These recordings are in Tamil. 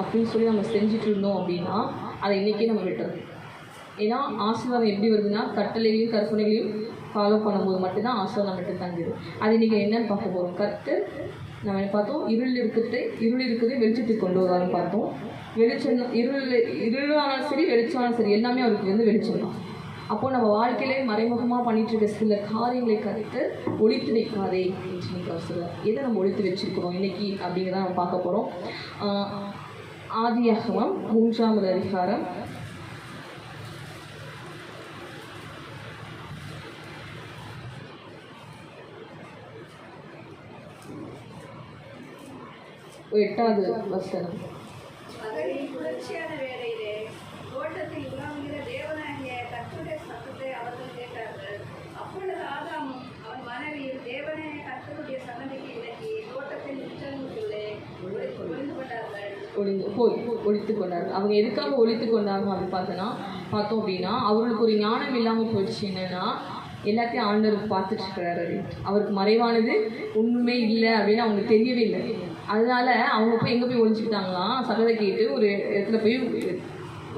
அப்படின்னு சொல்லி நம்ம செஞ்சுட்டு இருந்தோம் அப்படின்னா அதை இன்றைக்கே நம்ம விட்டுறோம் ஏன்னா ஆசீர்வாதம் எப்படி வருதுன்னா கட்டளைகளையும் கற்பனைகளையும் ஃபாலோ பண்ணும்போது மட்டும்தான் ஆசீர்வாதம் விட்டு தங்குது. அது இன்றைக்கி என்னன்னு பார்க்க போகிறோம் கற்று நம்ம பார்த்தோம் இருள் இருக்கிறது இருள் இருக்கிறது வெளிச்சத்துக்கு கொண்டு வருவாருன்னு பார்த்தோம். வெளிச்சம் இருள் இருளானாலும் சரி வெளிச்சமானாலும் சரி எல்லாமே அவருக்கு வந்து வெளிச்சம் தான். அப்போது நம்ம வாழ்க்கையிலே மறைமுகமாக பண்ணிட்டு இருக்க சில காரியங்களை கருத்து ஒழித்து வைக்காதே அப்படின்னு சொல்லி அவர் சொல்லுவார் எதை நம்ம ஒழித்து வச்சுருக்கிறோம் இன்னைக்கு அப்படிங்கிறத நம்ம பார்க்க போகிறோம் ஆதியாகமம் மூன்றாம் அதிகாரம். எட்டாவது வசனம். ஒளிந்து போய் ஒழித்து கொண்டார்கள் அவங்க எதுக்காக ஒழித்து கொண்டாங்க அப்படின்னு பார்த்தோன்னா பார்த்தோம் அப்படின்னா அவர்களுக்கு ஒரு ஞானம் இல்லாமல் போயிடுச்சு என்னன்னா எல்லாத்தையும் ஆண்டவர் பார்த்துட்டு இருக்கிறாரு. அவருக்கு மறைவானது ஒன்றுமே இல்லை அப்படின்னு அவங்களுக்கு தெரியவே இல்லை. அதனால அவங்க போய் எங்கே போய் ஒழிஞ்சுக்கிட்டாங்களாம் சகதை கேட்டு ஒரு இடத்துல போய்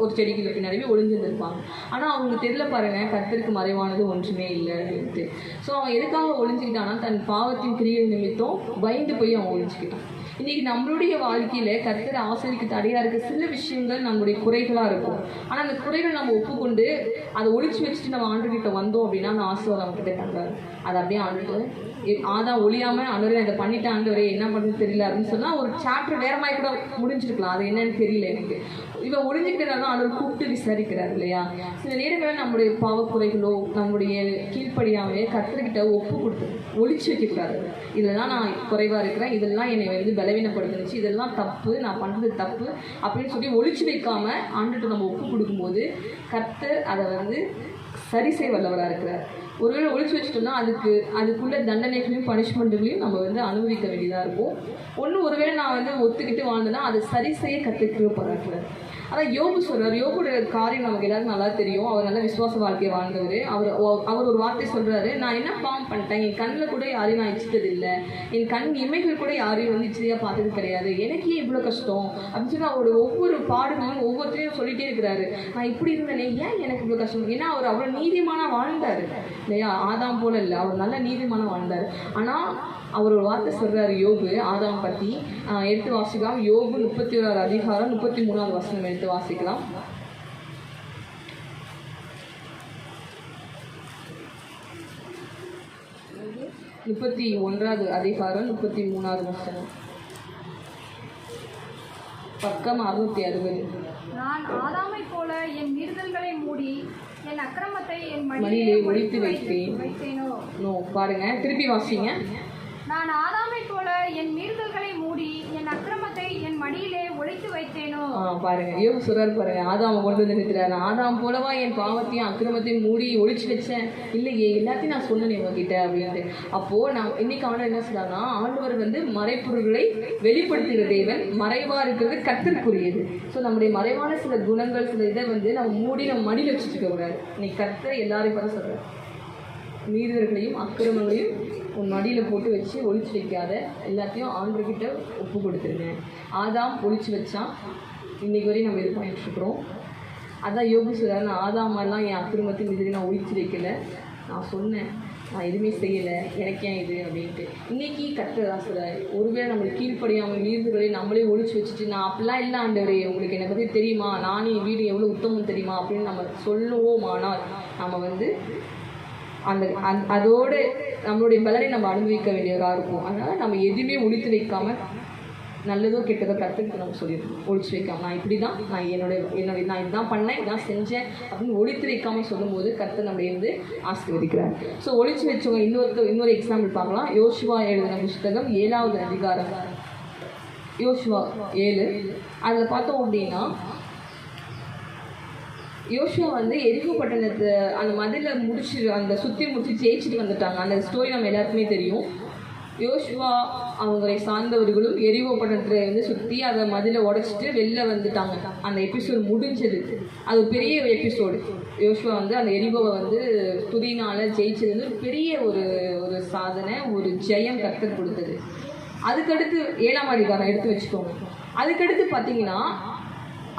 ஒரு செடிக்கு பின்னாடி போய் ஒளிஞ்சிருந்திருப்பாங்க. ஆனால் அவங்களுக்கு தெரியல பாருங்க கத்திற்கு மறைவானது ஒன்றுமே இல்லை அப்படின்ட்டு. ஸோ அவன் எதுக்காக ஒளிஞ்சுக்கிட்டான்னா தன் பாவத்தின் கிரியை நிமித்தம் பயந்து போய் அவன் ஒழிஞ்சுக்கிட்டான் இன்னைக்கு நம்மளுடைய வாழ்க்கையில கர்த்தர் ஆசிரியக்கு தடையா இருக்க சில விஷயங்கள் நம்மளுடைய குறைகளா இருக்கும். ஆனா அந்த குறைகள் நம்ம ஒப்புக்கொண்டு அதை ஒழிச்சு வச்சுட்டு நம்ம ஆண்டுகிட்ட வந்தோம் அப்படின்னா அந்த ஆசீர்வாதம் நம்ம கிட்ட தந்தாரு. அதை அப்படியே ஆண்டுட்டு ஆதா ஒழியாம ஆண்டவரே அதை பண்ணிட்டாங்க ஆண்டவரே என்ன பண்ணுறது தெரியல அப்படின்னு சொன்னா ஒரு சாப்டர் வேற மாதிரி கூட முடிஞ்சிருக்கலாம். அது என்னன்னு தெரியல எனக்கு. இவன் ஒழிஞ்சுக்கிறதா அவர் கூப்பிட்டு விசாரிக்கிறார் இல்லையா? சில நேரங்களில் நம்முடைய பாவக்குறைகளோ நம்முடைய கீழ்ப்படியாமையே கர்த்தர்கிட்ட ஒப்பு கொடுத்து ஒழிச்சு வைக்கக்கூடாது. இதெல்லாம் நான் குறைவாக இருக்கிறேன். இதெல்லாம் என்னை வந்து விலை பலவீனப்படுத்துனுச்சு இதெல்லாம் தப்பு நான் பண்ணுறது தப்பு அப்படின்னு சொல்லி ஒழிச்சு வைக்காம ஆண்டுகிட்ட நம்ம ஒப்பு கொடுக்கும்போது கர்த்தர் அதை வந்து சரி செய் வல்லவராக இருக்கிறார். ஒருவேளை ஒழிச்சு வச்சுட்டோம்னா அதுக்கு அதுக்குள்ள தண்டனைகளையும் பனிஷ்மெண்ட்டுகளையும் நம்ம வந்து அனுபவிக்க வேண்டியதாக இருக்கும். ஒன்று ஒருவேளை நான் வந்து ஒத்துக்கிட்டு வாழ்ந்தேன்னா அதை சரி செய்ய கற்றுக்கிட்டு போகிறார் ஆனால் யோபு சொல்றாரு. யோபுடைய காரியம் நமக்கு எல்லாருக்கும் நல்லா தெரியும். அவர் நல்ல விசுவாச வாழ்க்கையை வாழ்ந்தவர். அவர் அவர் ஒரு வார்த்தை சொல்றாரு. நான் என்ன பாவம் பண்ணிட்டேன்? என் கண்ணில் கூட யாரையும் நான் இச்சிட்டது இல்லை என் கண் இமைகள் கூட யாரையும் வந்து இச்சதையாக பார்த்தது கிடையாது. எனக்கு ஏன் இவ்வளோ கஷ்டம்? அப்படின்னு சொல்லி அவரோட ஒவ்வொரு பாடுகளும் ஒவ்வொருத்தரையும் சொல்லிட்டே இருக்கிறாரு. நான் இப்படி இருந்தேனே. ஏன் எனக்கு இவ்வளோ கஷ்டம்? ஏன்னா அவர் அவ்வளோ நீதிமான வாழ்ந்தார். இல்லையா? ஆதாம் போல இல்லை. அவர் நல்ல நீதிமான வாழ்ந்தார். ஆனால் அவர் ஒரு வார்த்தை சொல்கிறார் யோபு ஆதாம் பற்றி எடுத்து வாசிக்கலாம். யோபு முப்பத்தி ஓராறு அதிகாரம் முப்பத்தி மூணாவது வசனம் எடுத்து வாசிக்கலாம். முப்பத்தி ஒன்றாவது அதிகாரம் முப்பத்தி மூணாவது வசனம். பக்கம் அறுநூத்தி அறுபது. நான் ஆதாமைப் போல என் மீறுதல்களை மூடி என் அக்கிரமத்தை என் மடியிலே வைத்தேன். வைத்தேனோ? நோ பாருங்க திருப்பி வாசிங்க. நான் ஆதாமை போல என் மீறுதல்களை மூடி என் அக்கிரமத்தை என் மடியிலே ஒழித்து வைத்தேனோ? பாருங்க. ஐயோ சொல்றாரு பாருங்க. ஆதாம கொண்டு வந்து நிறுத்துறாரு ஆதாம் போலவா என் பாவத்தையும் அக்கிரமத்தையும் மூடி ஒழிச்சு வச்சேன்? இல்லையே எல்லாத்தையும் நான் சொன்னேன் உங்ககிட்ட அப்படின்ட்டு. அப்போ நான் இன்னைக்கு ஆண்டவர் என்ன சொல்றாங்கன்னா ஆண்டவர் வந்து மறைப்பொருள்களை வெளிப்படுத்துகிற தேவன் மறைவா இருக்கிறது கத்தருக்குரியது ஸோ நம்முடைய மறைவான சில குணங்கள் சில இதை வந்து நம்ம மூடி நம்ம மடியில் வச்சுட்டு இருக்க கூடாது இன்னைக்கு கத்த எல்லாரையும் பார்த்து சொல்கிறேன் மீறுதல்களையும் அக்கிரமங்களையும் உன் மடியில் போட்டு வச்சு ஒழிச்சு வைக்காத. எல்லாத்தையும் ஆண்டர்கிட்ட ஒப்பு கொடுத்துருங்க. ஆதாம் ஒழிச்சு வச்சான் இன்றைக்கி வரையும் நம்ம இது பண்ணிட்டு இருக்கிறோம். அதான் யோகி சொல்கிறார் நான் ஆதாமெல்லாம் என் அக்கிரமத்தின் இது நான் ஒழிச்சு வைக்கல. நான் சொன்னேன். நான் எதுவுமே செய்யலை. எனக்கு ஏன் இது? அப்படின்ட்டு. இன்றைக்கி கற்றுதான் சொல்கிறார் ஒருவேளை நம்மளுக்கு கீழ்ப்படியாமல் வீடுகளை நம்மளே ஒழிச்சு வச்சுட்டு நான் அப்படிலாம் இல்லை ஆண்டவரே. உங்களுக்கு என்னை பற்றி தெரியுமா? நானே வீடு எவ்வளோ உத்தமம் தெரியுமா? அப்படின்னு நம்ம சொல்லுவோமானால் நம்ம வந்து அந்த அந் அதோடு நம்மளுடைய பலனை நம்ம அனுபவிக்க வேண்டியதாக இருக்கும். அதனால் நம்ம எதுவுமே ஒழித்து வைக்காம நல்லதோ கெட்டதோ கற்றுக்கிட்டு நம்ம சொல்லியிருக்கோம் ஒழிச்சு வைக்காம. நான் இப்படி தான் நான் என்னோட என்னுடைய நான் இதுதான் பண்ணேன் இதான் செஞ்சேன் அப்படின்னு ஒழித்து வைக்காம சொல்லும்போது கர்த்தர் நம்மளை வந்து ஆசீர்வதிக்கிறார். ஸோ ஒழிச்சு வச்சவங்க இன்னொருத்த இன்னொரு எக்ஸாம்பிள் பார்க்கலாம். யோசிவா எழுதின புஸ்தகம் ஏழாவது அதிகாரம். யோசிவா ஏழு. அதில் பார்த்தோம் அப்படின்னா யோஷுவா வந்து எரிகோ பட்டணத்தை அந்த மதில முடிச்சு அந்த சுற்றி முடிச்சு ஜெயிச்சுட்டு வந்துட்டாங்க. அந்த ஸ்டோரி நம்ம எல்லாருக்குமே தெரியும். யோஷுவா அவங்களை சார்ந்தவர்களும் எரிகோ பட்டணத்தை வந்து சுற்றி அதை மதிலை உடைச்சிட்டு வெளில வந்துட்டாங்க. அந்த எபிசோடு முடிஞ்சது. அது பெரிய எபிசோடு யோஷுவா வந்து அந்த எரிகோவை வந்து துதினால ஜெயிச்சது வந்து பெரிய ஒரு ஒரு சாதனை ஒரு ஜெயம் கற்றுக் கொடுத்தது. அதுக்கடுத்து ஏழாம் அதிகாரம் எடுத்து வச்சுக்கோங்க. அதுக்கடுத்து பார்த்தீங்கன்னா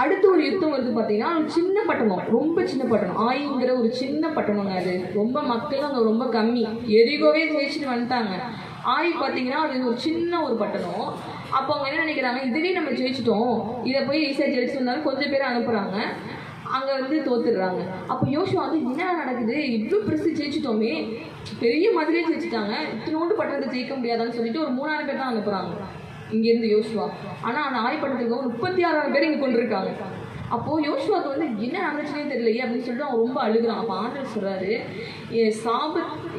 அடுத்து ஒரு யுத்தம் வருது பார்த்தீங்கன்னா சின்ன பட்டணம் ரொம்ப சின்ன பட்டணம். ஆயுங்கிற ஒரு சின்ன பட்டணங்க அது. ரொம்ப மக்களும் அங்கே ரொம்ப கம்மி. எரிகோவே ஜெயிச்சுட்டு வந்துட்டாங்க. ஆய் பார்த்தீங்கன்னா அது ஒரு சின்ன ஒரு பட்டணம். அப்போ அவங்க என்ன நினைக்கிறாங்க இதுவே நம்ம ஜெயிச்சிட்டோம். இதை போய் ஈஸியாக ஜெயிச்சு வந்தாலும் கொஞ்சம் பேர் அனுப்புகிறாங்க அங்கே வந்து தோத்துடுறாங்க. அப்போ யோசுவா வந்து என்ன நடக்குது? இவ்வளோ பெருசு ஜெயிச்சிட்டோமே. பெரிய மாதிரியே ஜெயிச்சிட்டாங்க. இத்தினோண்டு பட்டணத்தை ஜெயிக்க முடியாதான்னு சொல்லிட்டு ஒரு மூணாயிரம் பேர் தான் அனுப்புகிறாங்க இங்கேருந்து யோசுவா. ஆனால் அந்த ஆயப்பட்டத்துக்கு முப்பத்தி ஆறாயிரம் பேர் இங்கே கொண்டிருக்காங்க. அப்போது யோசுவாக்கு வந்து என்ன நடந்துச்சுனே தெரியலையே அப்படின்னு சொல்லிட்டு அவன் ரொம்ப அழுகுறான். அப்போ ஆண்டர் சொல்கிறாரு சாப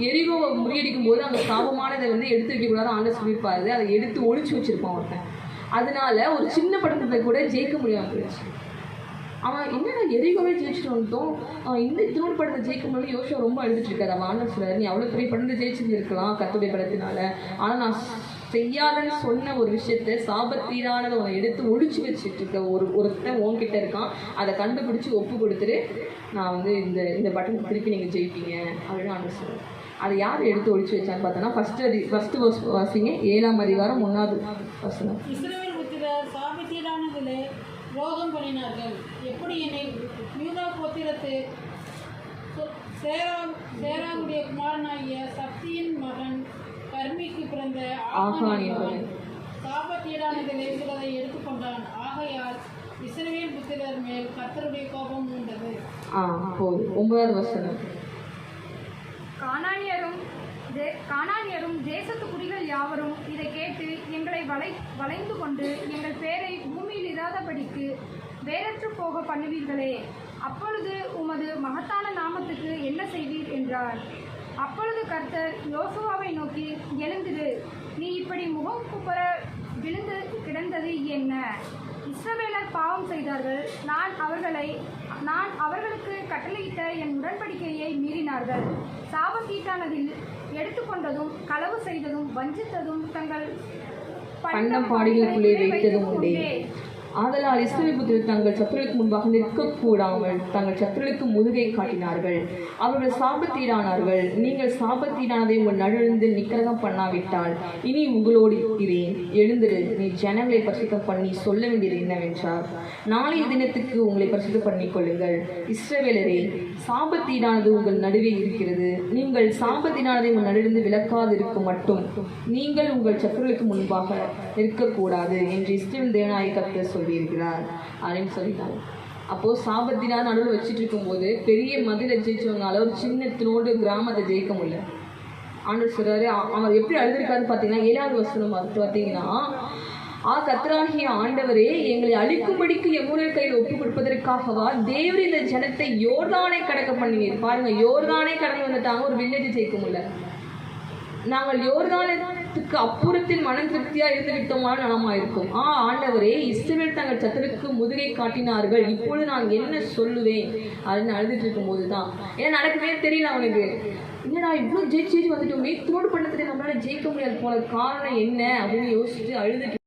எரிகோவை முறியடிக்கும் போது அந்த சாபமானதை வந்து எடுத்து வைக்கக்கூடாது ஆண்டர் சொல்லியிருப்பாரு. அதை எடுத்து ஒழிச்சு வச்சிருப்பான் ஒருத்தன். அதனால ஒரு சின்ன பட்டணத்தை கூட ஜெயிக்க முடியாமல் போயிடுச்சு. அவன் என்னடா எரிகோவே ஜெயிச்சுட்டு வந்துட்டோம்? அவன் இந்த இத்தனோடு படத்தை ஜெயிக்க முடியும் யோசிச்சா ரொம்ப அழுதுட்டு இருக்காரு. அவன் ஆண்டர் சொல்கிறாரு நீ அவ்வளோ பெரிய படத்தை ஜெயிச்சிருந்திருக்கலாம் கத்துடைய படத்தினால ஆனால் நான் செய்யாதன்னு சொன்ன ஒரு விஷயத்த சாபத்தீரானதை அவனை எடுத்து ஒழிச்சு வச்சுட்டு இருக்க ஒரு ஒருத்தன் உன்கிட்ட இருக்கான். அதை கண்டுபிடிச்சி ஒப்பு கொடுத்துட்டு நான் வந்து இந்த இந்த பட்டனுக்கு திருப்பி நீங்கள் ஜெயிப்பீங்க அப்படின்னு ஆண்டவர் சொல்லுவேன் அதை யார் எடுத்து ஒழிச்சு வச்சான்னு பார்த்தோன்னா ஃபஸ்ட்டு அதி ஃபஸ்ட்டு வர்ஸ் வாசிங்க. ஏழாம் அதிகாரம் ஒன்றாவது வசனம். இஸ்ரவேல் ரோகம் பண்ணினார்கள். எப்படி என்னை யூதா கோத்திரத்து சேரா சேராவுடைய குமாரனாகிய சக்தியின் மகன் கர்மிக்கு பிறந்த ஆகான் என்பவன். சிலதை எடுத்துக்கொண்டான். ஆகையால் இஸ்ரவேல் புத்திரர் மேல் கர்த்தருடைய கோபம் உண்டது ஆ போதும் ஒன்பதாவது வசனம். கானானியரும் தே- கானானியரும் தேசத்து குடிகள் யாவரும் இதை கேட்டு எங்களை வளை வளைந்து கொண்டு எங்கள் பேரை பூமியில் இராதபடிக்கு வேறற்று போக பண்ணுவீர்களே. அப்பொழுது உமது மகத்தான நாமத்துக்கு என்ன செய்வீர் என்றார். அப்பொழுது கர்த்தர் யோசுவாவை நோக்கி எழுந்திரு. நீ இப்படி முகம் குப்புற விழுந்து கிடந்தது என்ன? இஸ்ரவேலர் பாவம் செய்தார்கள். நான் அவர்களை நான் அவர்களுக்கு கட்டளையிட்ட என் உடன்படிக்கையை மீறினார்கள். சாபத்தீட்டானதில் எடுத்துக்கொண்டதும் களவு செய்ததும் வஞ்சித்ததும் தங்கள் பண்டம் பாடிகளுக்குள்ளே வைத்ததும் உண்டே. ஆதலால் இஸ்ரவேல் தங்கள் சத்துருவுக்கு முன்பாக நிற்கக்கூடாமல் தங்கள் சத்துருவுக்கு முதுகை காட்டினார்கள். அவர்கள் சாபத்தீடானார்கள் நீங்கள் சாபத்தீடானதை உங்கள் நடுவிருந்து நிக்கரகம் பண்ணாவிட்டால் இனி உங்களோடு இருக்கிறேன். எழுந்திரு. நீ ஜனங்களை பரிசுத்தம் பண்ணி சொல்ல வேண்டியது என்னவென்றால் நாளைய தினத்துக்கு உங்களை பரிசுத்தம் பண்ணிக் கொள்ளுங்கள் இஸ்ரவேலரே சாபத்தீடானது உங்கள் நடுவே இருக்கிறது. நீங்கள் சாபத்தீடானதை உங்கள் நடுவிலிருந்து விலக்காதிருக்கும் மட்டும். நீங்கள் உங்கள் சத்துருவுக்கு முன்பாக நிற்கக்கூடாது என்று இஸ்ரேல் தேவநாயகத்தை சொல் சொல்லியிருக்கிறார் அப்படின்னு சொல்லிட்டாங்க. அப்போது சாபத்தினா நடுவில் வச்சுட்டு இருக்கும்போது பெரிய மதிலை ஜெயிச்சவங்களால ஒரு சின்ன தினோடு கிராமத்தை ஜெயிக்க முடியல. ஆண்டவர் சொல்கிறாரு அவர் எப்படி அழுதுருக்காருன்னு பார்த்தீங்கன்னா ஏழாவது வசனம் பார்த்து பார்த்தீங்கன்னா ஆ கத்தராகிய ஆண்டவரே எங்களை அழிக்கும்படிக்கு எம்முடைய கையில் ஒப்பு கொடுப்பதற்காகவா தேவர் இந்த ஜனத்தை யோர்தானை கடக்க பண்ணினீர் பாருங்க யோர்தானே கடந்து வந்துட்டாங்க ஒரு வில்லேஜ் ஜெயிக்க முடியல. நாங்கள் சத்துக்கு அப்புறத்தில் மனம் திருப்தியா இருந்து விட்டோமான நலமா இருக்கும். ஆ ஆண்டவரே இஸ்ரேல் தங்கள் சத்துருக்கு முதுகை காட்டினார்கள். இப்பொழுது நான் என்ன சொல்லுவேன்? அப்படின்னு அழுதுட்டு இருக்கும்போது தான் ஏன்னா நடக்குமே தெரியல அவனுக்கு. என்னடா இவ்வளோ ஜெயிச்சு ஜெயிச்சு வந்துட்டோமே? தோடு பண்ணத்துல நம்மளால ஜெயிக்க முடியாது போன காரணம் என்ன? அப்படின்னு யோசிச்சு அழுதுட்டு